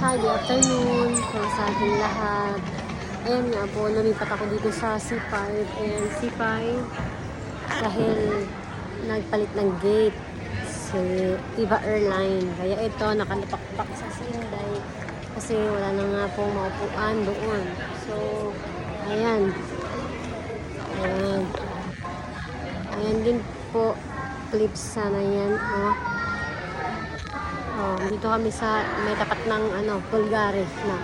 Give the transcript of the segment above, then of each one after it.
Hi, good afternoon po sa ating lahat. Ayan nga po, lumipat ako dito sa C5 and C5 dahil nagpalit ng gate si Viva Airline. Kaya ito, nakalapakpak sa Sinday kasi wala na nga pong maupuan doon. So, ayan. Ayan. Ayan din po, clips sana yan. Oh. Oh, dito kami sa may tapat ng ano, Bulgari na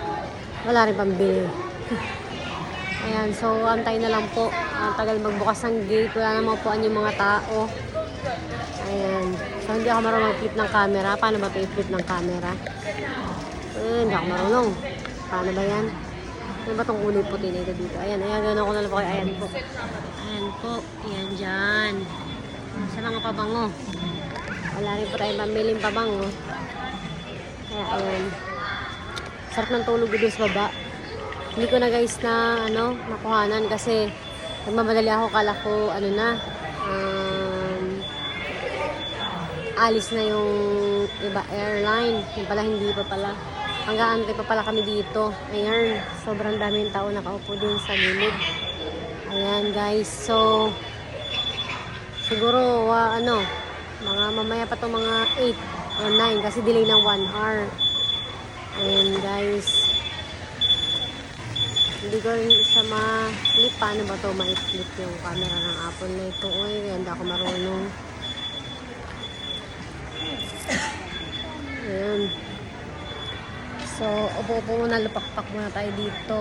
wala rin pambili. Ayan, so antay na lang po. Ang tagal magbukas ng gate, wala na mapuan yung mga tao. Ayan. So hindi ako marunong mag-flip ng camera. Paano ba i-flip ng camera? Eh, hindi ako marunong. Paano ba yan? Ano ba itong kulay puti na ito dito? Ayan, ayan, gano'n ko na lang po kayo. Ayan po. Ayan po. Ayan dyan. Sa mga pabango. Wala rin po tayong pamiling pabango. Ayan. Sarap ng tulog doon sa baba. Hindi ko na guys na ano, nakuhanan kasi nagmamadali ako kala ko ano na um, alis na yung iba airline. Yung pala hindi pa pala. Hanggang pa pala kami dito. Ayan, sobrang daming tao nakaupo din sa gilid. Ayan guys, so siguro wa, ano, mga mamaya pa to mga 8 or 9 kasi delay ng 1 hour. Ayan guys. Hindi ko rin siya ma-flip. Paano ba to ma-flip yung camera ng Apple na ito? Uy, hindi ako marunong. Ayan. So, upo-upo muna, lupakpak muna tayo dito.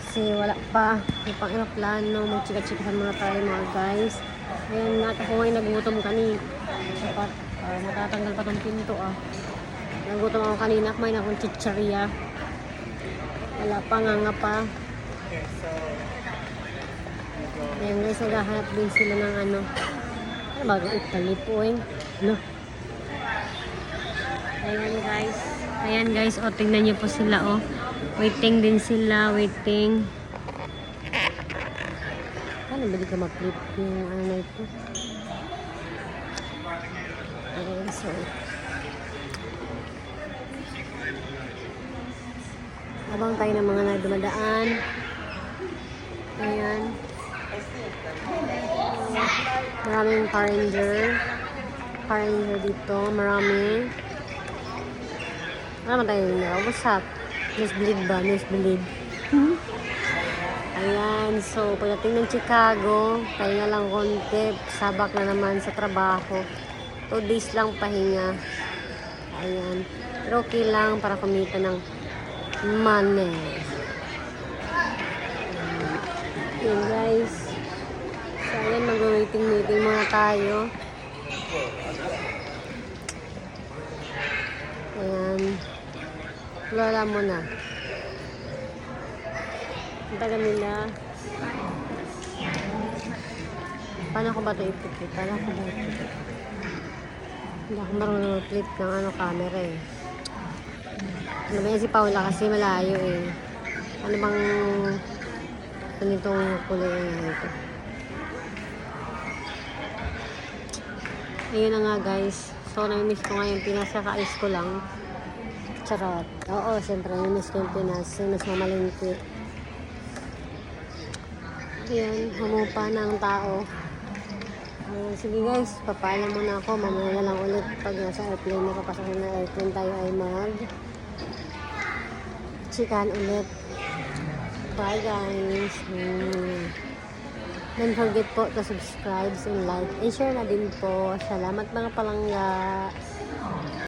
Kasi wala pa. May pang aeroplano. Magchika-chikahan muna tayo mga guys. Ayan ako ngayon nagutom kanina. Dapat, ah, matatanggal pa tong pinto ah. Nagutom ako kanina, kumain akong chicharia. Wala pa nga pa. Ayan guys, naghahanap din sila ng ano. Ano ba? Italy po eh. No? Ayan guys. Ayan guys, o tingnan niyo po sila oh. Waiting din sila, waiting. Paano ba di ka ma-flip yung ano na ito? Ayan, so. Habang tayo ng mga nagdumadaan. Ayan. Maraming car ranger. Dito. Marami. Man tayo nila. What's up? Nosebleed ba? Nosebleed. Ayan. So, pagdating ng Chicago, pahinga lang konti. Sabak na naman sa trabaho. Two days lang pahinga. Ayan. Pero okay lang para kumita ng money. Ayan guys. So, ayan, mag-waiting meeting muna tayo. Ayan. Wala mo na. Ang tagal nila. Paano ko ba ito ipipit? Paano ko ba ipipit? Hindi ako marunong mag-flip ng ano, camera eh. Ano ba yan si Paula kasi malayo eh. Ano bang ganitong kulay ito? Ayun na nga guys. So, nami-miss ko ngayon. Pinas kakaayos ko lang. Charot. Oo, siyempre, nami-miss ko yung Pinas. Mas mamalingki. Ayan, humupa ang tao. Ayan, sige guys, papaalam muna ako. Mamaya lang ulit pag nasa airplane na na airplane tayo ay mag chikan ulit. Bye guys. Hmm. Don't forget po to subscribe and like and share na din po. Salamat mga palangga.